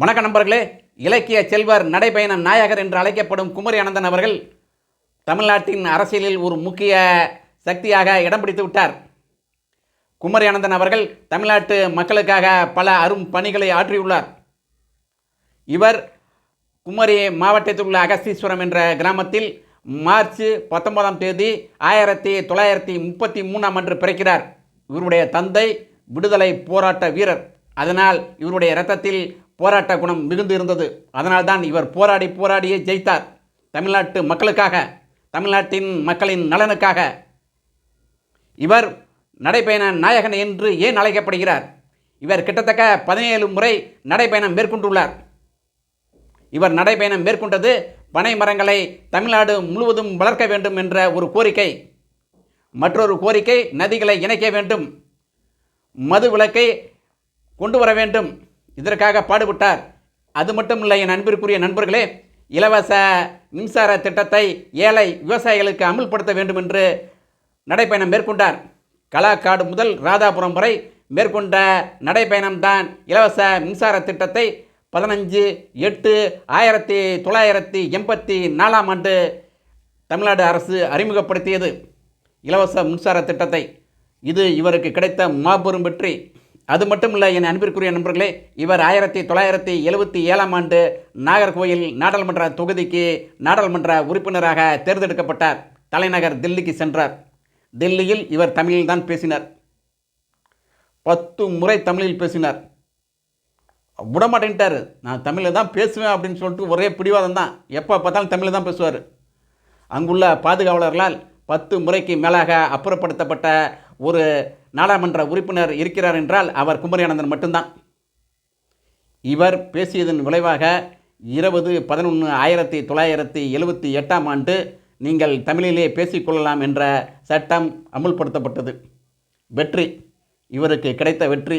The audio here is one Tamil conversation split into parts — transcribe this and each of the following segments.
வணக்க நண்பர்களே. இலக்கிய செல்வர் நடைபயணம் நாயகர் என்று அழைக்கப்படும் குமரி அனந்தன் அவர்கள் தமிழ்நாட்டின் அரசியலில் ஒரு முக்கிய சக்தியாக இடம் பிடித்து விட்டார். குமரி அனந்தன் அவர்கள் தமிழ்நாட்டு மக்களுக்காக பல அரும் பணிகளை ஆற்றியுள்ளார். இவர் குமரி மாவட்டத்தில் உள்ள அகஸ்தீஸ்வரம் என்ற கிராமத்தில் மார்ச் பத்தொன்பதாம் தேதி ஆயிரத்தி தொள்ளாயிரத்தி முப்பத்தி மூணாம் அன்று பிறக்கிறார். இவருடைய தந்தை விடுதலை போராட்ட வீரர். அதனால் இவருடைய இரத்தத்தில் போராட்ட குணம் மிகுந்து இருந்தது. அதனால்தான் இவர் போராடி போராடியே ஜெயித்தார். தமிழ்நாட்டு மக்களுக்காக தமிழ்நாட்டின் மக்களின் நலனுக்காக. இவர் நடைபயண நாயகன் என்று ஏன் அழைக்கப்படுகிறார்? இவர் கிட்டத்தட்ட பதினேழு முறை நடைபயணம் மேற்கொண்டுள்ளார். இவர் நடைபயணம் மேற்கொண்டது பனை மரங்களை தமிழ்நாடு முழுவதும் வளர்க்க வேண்டும் என்ற ஒரு கோரிக்கை. மற்றொரு கோரிக்கை நதிகளை இணைக்க வேண்டும். மது விலக்கை கொண்டு வர வேண்டும். இதற்காக பாடுபட்டார். அது மட்டும் இல்லை என் அன்பிற்குரிய நண்பர்களே இலவச மின்சார திட்டத்தை ஏழை விவசாயிகளுக்கு அமுல்படுத்த வேண்டும் என்று நடைப்பயணம் மேற்கொண்டார். கலாக்காடு முதல் ராதாபுரம் வரை மேற்கொண்ட நடைப்பயணம்தான் இலவச மின்சார திட்டத்தை பதினஞ்சு எட்டு ஆயிரத்தி தொள்ளாயிரத்தி எண்பத்தி நாலாம் ஆண்டு தமிழ்நாடு அரசு அறிமுகப்படுத்தியது. இலவச மின்சார திட்டத்தை. இது இவருக்கு கிடைத்த மாபெரும் வெற்றி. அது மட்டும் இல்லை என் அன்பிற்குரிய நண்பர்களே இவர் ஆயிரத்தி தொள்ளாயிரத்தி எழுபத்தி ஏழாம் ஆண்டு நாகர்கோயில் நாடாளுமன்ற தொகுதிக்கு நாடாளுமன்ற உறுப்பினராக தேர்ந்தெடுக்கப்பட்டார். தலைநகர் தில்லிக்கு சென்றார். தில்லியில் இவர் தமிழில் தான் பேசினார். பத்து முறை தமிழில் பேசினார். விடமாட்டேன்ட்டார். நான் தமிழில் தான் பேசுவேன் அப்படின்னு சொல்லிட்டு ஒரே பிடிவாதம் தான். எப்போ பார்த்தாலும் தமிழில் தான் பேசுவார். அங்குள்ள பாதுகாவலர்களால் பத்து முறைக்கு மேலாக அப்புறப்படுத்தப்பட்ட ஒரு நாடாளுமன்ற உறுப்பினர் இருக்கிறார் என்றால் அவர் குமரியானந்தன் மட்டும்தான். இவர் பேசியதன் விளைவாக இருபது பதினொன்று ஆயிரத்தி தொள்ளாயிரத்தி எழுபத்தி எட்டாம் ஆண்டு நீங்கள் தமிழிலே பேசிக்கொள்ளலாம் என்ற சட்டம் அமுல்படுத்தப்பட்டது. வெற்றி. இவருக்கு கிடைத்த வெற்றி.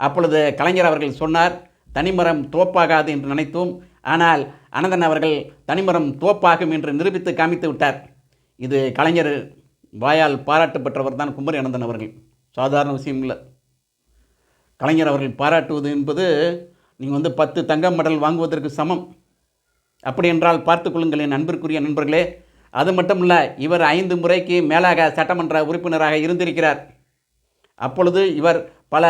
அப்பொழுது கலைஞர் அவர்கள் சொன்னார் தனிமரம் தோப்பாகாது என்று நினைத்தோம். ஆனால் அனந்தன் அவர்கள் தனிமரம் தோப்பாகும் என்று நிரூபித்து காமித்து விட்டார். இது கலைஞர் வாயால் பாராட்டு பெற்றவர் தான் குமரி அனந்தன் அவர்கள். சாதாரண விஷயம் இல்லை. கலைஞர் அவர்கள் பாராட்டுவது என்பது நீங்கள் வந்து பத்து தங்க மெடல் வாங்குவதற்கு சமம். அப்படி என்றால் பார்த்துக் கொள்ளுங்கள் என் அன்பிற்குரிய நண்பர்களே. அது மட்டும் இல்லை இவர் ஐந்து முறைக்கு மேலாக சட்டமன்ற உறுப்பினராக இருந்திருக்கிறார். அப்பொழுது இவர் பல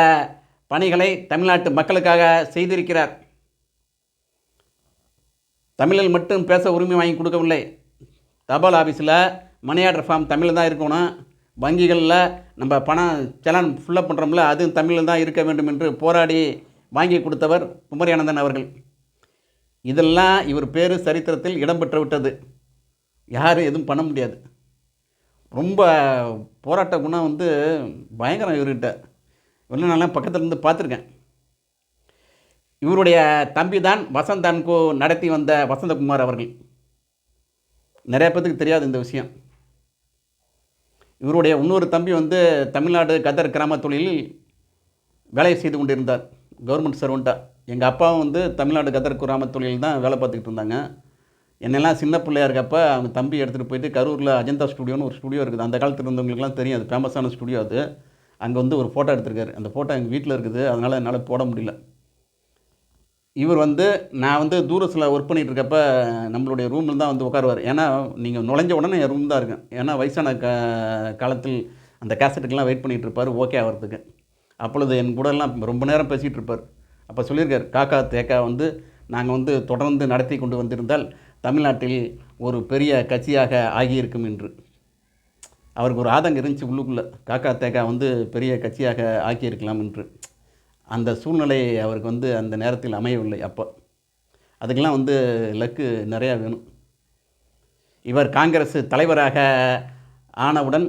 பணிகளை தமிழ்நாட்டு மக்களுக்காக செய்திருக்கிறார். தமிழில் மட்டும் பேச உரிமை வாங்கி கொடுக்கவில்லை. தபால் ஆஃபீஸில் மணி ஆர்டர் ஃபார்ம் தமிழில் தான் இருக்கணும். வங்கிகளில் நம்ம பணம் செலான் ஃபுல்லப் பண்ணுறோம்ல அதுவும் தமிழில் தான் இருக்க வேண்டும் என்று போராடி வாங்கி கொடுத்தவர் குமரியானந்தன் அவர்கள். இதெல்லாம் இவர் பேர் சரித்திரத்தில் இடம்பெற்று விட்டது. யாரும் எதுவும் பண்ண முடியாது. ரொம்ப போராட்ட குணம் வந்து பயங்கரம் இவர்கிட்ட. இவ்வளோ நல்லா பக்கத்துல இருந்து பார்த்துருக்கேன். இவருடைய தம்பி தான் வசந்த் நடத்தி வந்த வசந்தகுமார் அவர்கள். நிறைய பேத்துக்கு தெரியாது இந்த விஷயம். இவருடைய இன்னொரு தம்பி வந்து தமிழ்நாடு கதர் கிராம தொழிலில் வேலை செய்து கொண்டிருந்தார். கவர்மெண்ட் சர்வெண்ட்டாக எங்கள் அப்பாவும் வந்து தமிழ்நாடு கதர் கிராம தொழில் தான் வேலை பார்த்துக்கிட்டு இருந்தாங்க. என்னெல்லாம் சின்ன பிள்ளையா இருக்கப்ப அவங்க தம்பி எடுத்துகிட்டு போயிட்டு கரூரில் அஜந்தா ஸ்டுடியோன்னு ஒரு ஸ்டுடியோ இருக்குது. அந்த காலத்தில் இருந்தவங்களுக்குலாம் தெரியும். அது ஃபேமஸான ஸ்டுடியோ அது. அங்கே வந்து ஒரு ஃபோட்டோ எடுத்திருக்காரு. அந்த ஃபோட்டோ எங்கள் வீட்டில் இருக்குது. அதனால் என்னால் போட முடியல. இவர் வந்து நான் வந்து தூரத்தில் ஒர்க் பண்ணிகிட்டு இருக்கப்ப நம்மளுடைய ரூமில் தான் வந்து உட்காருவார் ஏன்னா நீங்கள் நுழைஞ்ச உடனே என் ரூம் தான் இருக்கும். ஏன்னா வயசான க காலத்தில் அந்த கேசட்டுக்கெல்லாம் வெயிட் பண்ணிகிட்டு இருப்பார் ஓகே ஆகிறதுக்கு அப்பொழுது என் கூடலாம் ரொம்ப நேரம் பேசிகிட்டு இருப்பார் அப்போ சொல்லியிருக்கார் காக்கா தேக்கா வந்து நாங்கள் வந்து தொடர்ந்து நடத்தி கொண்டு வந்திருந்தால் தமிழ்நாட்டில் ஒரு பெரிய கட்சியாக ஆகியிருக்கும் என்று. அவருக்கு ஒரு ஆதங்கம் இருந்துச்சு உள்ளுக்குள்ளே. காக்கா தேக்கா வந்து பெரிய கட்சியாக ஆக்கியிருக்கலாம் என்று. அந்த சூழ்நிலை அவருக்கு வந்து அந்த நேரத்தில் அமையவில்லை அப்போ. அதுக்கெல்லாம் வந்து லக்கு நிறையா வேணும். இவர் காங்கிரஸ் தலைவராக ஆனவுடன்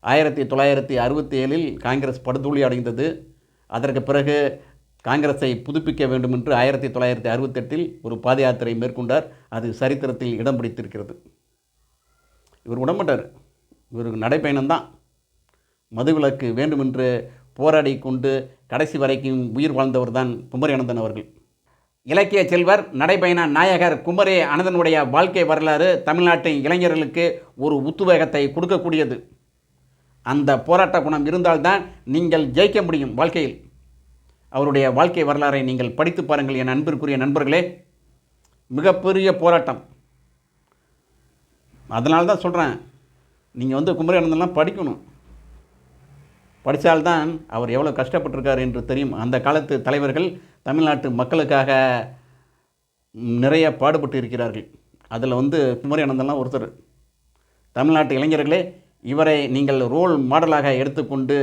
ஆயிரத்தி தொள்ளாயிரத்தி அறுபத்தி ஏழில் காங்கிரஸ் படுதோல்வி அடைந்தது. அதற்கு பிறகு காங்கிரஸை புதுப்பிக்க வேண்டும் என்று ஆயிரத்தி தொள்ளாயிரத்தி அறுபத்தெட்டில் ஒரு பாத யாத்திரை மேற்கொண்டார். அது சரித்திரத்தில் இடம் பிடித்திருக்கிறது. இவர் உடம்பட்டார் இவருக்கு நடைப்பயணம்தான். மதுவிலக்கு வேண்டுமென்று போராடி கொண்டு கடைசி வரைக்கும் உயிர் வாழ்ந்தவர் தான் குமரி அனந்தன் அவர்கள். இலக்கிய செல்வர் நடைபயண நாயகர் குமரி அனந்தனுடைய வாழ்க்கை வரலாறு தமிழ்நாட்டின் இளைஞர்களுக்கு ஒரு உத்துவேகத்தை கொடுக்கக்கூடியது. அந்த போராட்ட குணம் இருந்தால்தான் நீங்கள் ஜெயிக்க முடியும் வாழ்க்கையில். அவருடைய வாழ்க்கை வரலாறை நீங்கள் படித்து பாருங்கள் என் அன்பிற்குரிய நண்பர்களே. மிகப்பெரிய போராட்டம். அதனால தான் சொல்கிறேன் நீங்கள் வந்து குமரியானந்தெல்லாம் படிக்கணும். படித்தால்தான் அவர் எவ்வளோ கஷ்டப்பட்டிருக்கார் என்று தெரியும். அந்த காலத்து தலைவர்கள் தமிழ்நாட்டு மக்களுக்காக நிறைய பாடுபட்டு இருக்கிறார்கள் அதில் வந்து குமரியானந்தெல்லாம் ஒருத்தர். தமிழ்நாட்டு இளைஞர்களே இவரை நீங்கள் ரோல் மாடலாக எடுத்துக்கொண்டு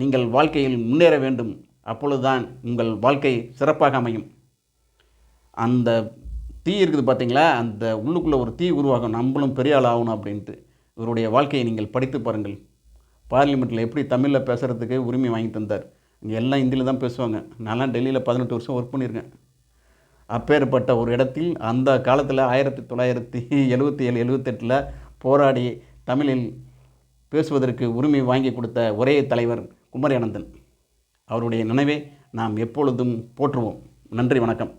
நீங்கள் வாழ்க்கையில் முன்னேற வேண்டும். அப்பொழுதுதான் உங்கள் வாழ்க்கை சிறப்பாக அமையும். அந்த தீ இருக்குது பார்த்தீங்களா அந்த உள்ளுக்குள்ளே ஒரு தீ உருவாகும். நம்மளும் பெரிய ஆள் ஆகணும் அப்படின்ட்டு. இவருடைய வாழ்க்கையை நீங்கள் படித்து பாருங்கள். பார்லிமெண்ட்டில் எப்படி தமிழில் பேசுகிறதுக்கு உரிமை வாங்கி தந்தார்? இங்கே எல்லாம் ஹிந்தியில் தான் பேசுவாங்க. நான்லாம் டெல்லியில் பதினெட்டு வருஷம் ஒர்க் பண்ணியிருக்கேன். அப்பேற்பட்ட ஒரு இடத்தில் அந்த காலத்தில் ஆயிரத்தி தொள்ளாயிரத்தி எழுபத்தி ஏழு எழுபத்தெட்டில் போராடி தமிழில் பேசுவதற்கு உரிமை வாங்கி கொடுத்த ஒரே தலைவர் குமரி அனந்தன் அவருடைய நினைவை நாம் எப்பொழுதும் போற்றுவோம். நன்றி வணக்கம்.